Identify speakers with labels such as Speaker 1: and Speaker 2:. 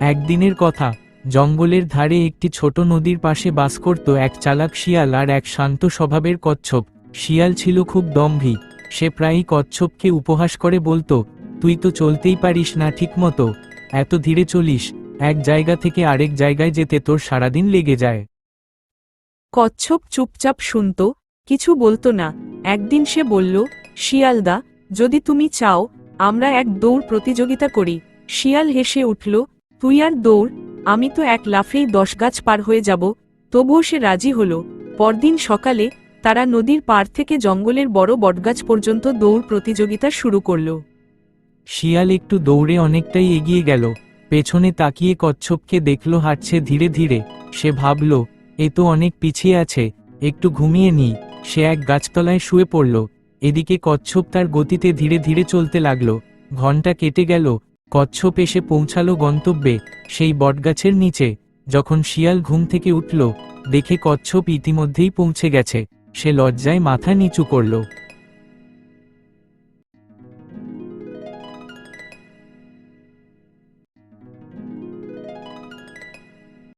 Speaker 1: একদিনের কথা, জঙ্গলের ধারে একটি ছোট নদীর পাশে বাস করত এক চালাক শিয়াল আর এক শান্ত স্বভাবের কচ্ছপ। শিয়াল ছিল খুব দম্ভী, সে প্রায়ই কচ্ছপকে উপহাস করে বলতো, তুই তো চলতেই পারিস না ঠিকমতো, এত ধীরে চলিস, এক জায়গা থেকে আরেক জায়গায় যেতে তোর সারাদিন লেগে যায়।
Speaker 2: কচ্ছপ চুপচাপ শুনত, কিছু বলতো না, একদিন সে বলল শিয়ালদা যদি তুমি চাও, আমরা এক দৌড় প্রতিযোগিতা করি। শিয়াল হেসে উঠল তুই আর দৌড়, আমি তো এক লাফেই দশ গাছ পার হয়ে যাব, তবুও সে রাজি হল। পরদিন সকালে তারা নদীর পাড় থেকে জঙ্গলের বড় বটগাছ পর্যন্ত দৌড় প্রতিযোগিতা শুরু করল।
Speaker 1: শিয়াল একটু দৌড়ে অনেকটাই এগিয়ে গেল, পেছনে তাকিয়ে কচ্ছপকে দেখল হাঁটছে ধীরে ধীরে। সে ভাবল, এ তো অনেক পিছিয়ে আছে, একটু ঘুমিয়ে নি সে এক গাছতলায় শুয়ে পড়ল, এদিকে কচ্ছপ তার গতিতে ধীরে ধীরে চলতে লাগল। ঘণ্টা কেটে গেল কচ্ছপ এসে পৌঁছালো গন্তব্যে, সেই বটগাছের নিচে। যখন শিয়াল ঘুম থেকে উঠল, দেখে কচ্ছপ ইতিমধ্যেই পৌঁছে গেছে। সে লজ্জায় মাথা নিচু করল।